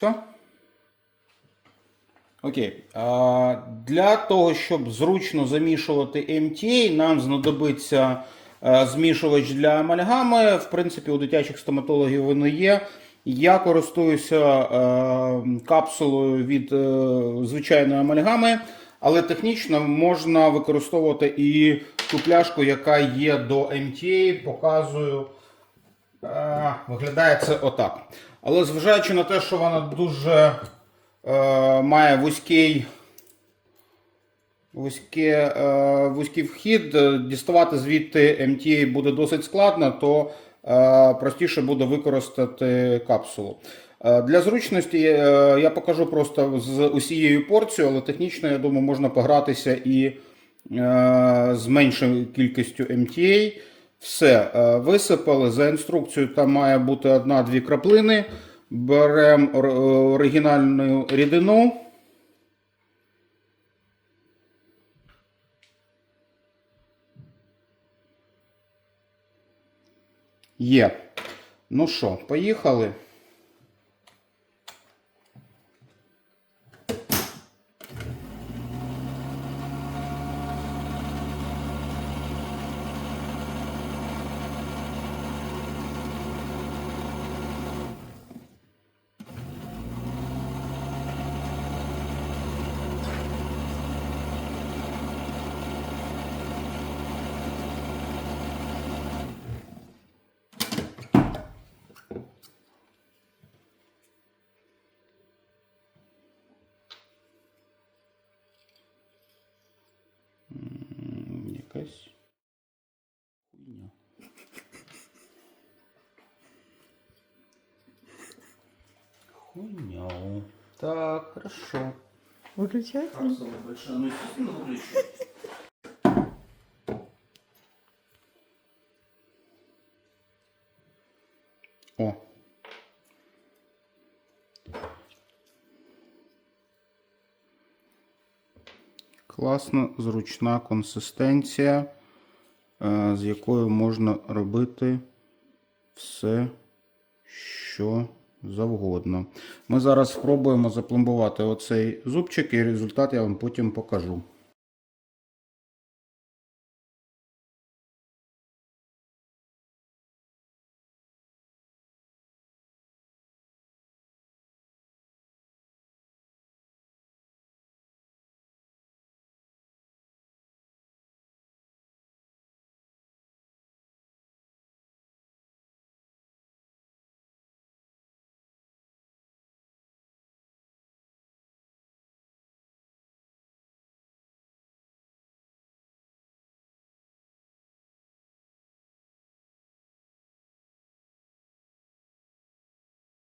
Все? Окей. А, для того, щоб зручно замішувати MTA, нам знадобиться змішувач для амальгами. В принципі, у дитячих стоматологів вони є. Я користуюся капсулою від е, звичайної амальгами, але технічно можна використовувати і ту пляшку, яка є до MTA. Показую. Е, Виглядає це отак. Але зважаючи на те, що вона дуже е, має вузький, вузьке, е, вузький вхід, е, діставати звідти MTA буде досить складно, то е, простіше буде використати капсулу. Е, Для зручності е, я покажу просто з усією порцією, але технічно, я думаю, можна погратися і е, з меншою кількістю MTA. Все, е, висипали. За інструкцією там має бути одна-дві краплини. Беремо оригінальну рідину. Є. Ну що, поїхали. Хуйня. Так, хорошо. Выключается? Капсула большая, ну естественно выключу. О. Класно, зручна консистенція, е, з якою можна робити все, що завгодно. Ми зараз спробуємо запломбувати оцей зубчик і результат я вам потім покажу.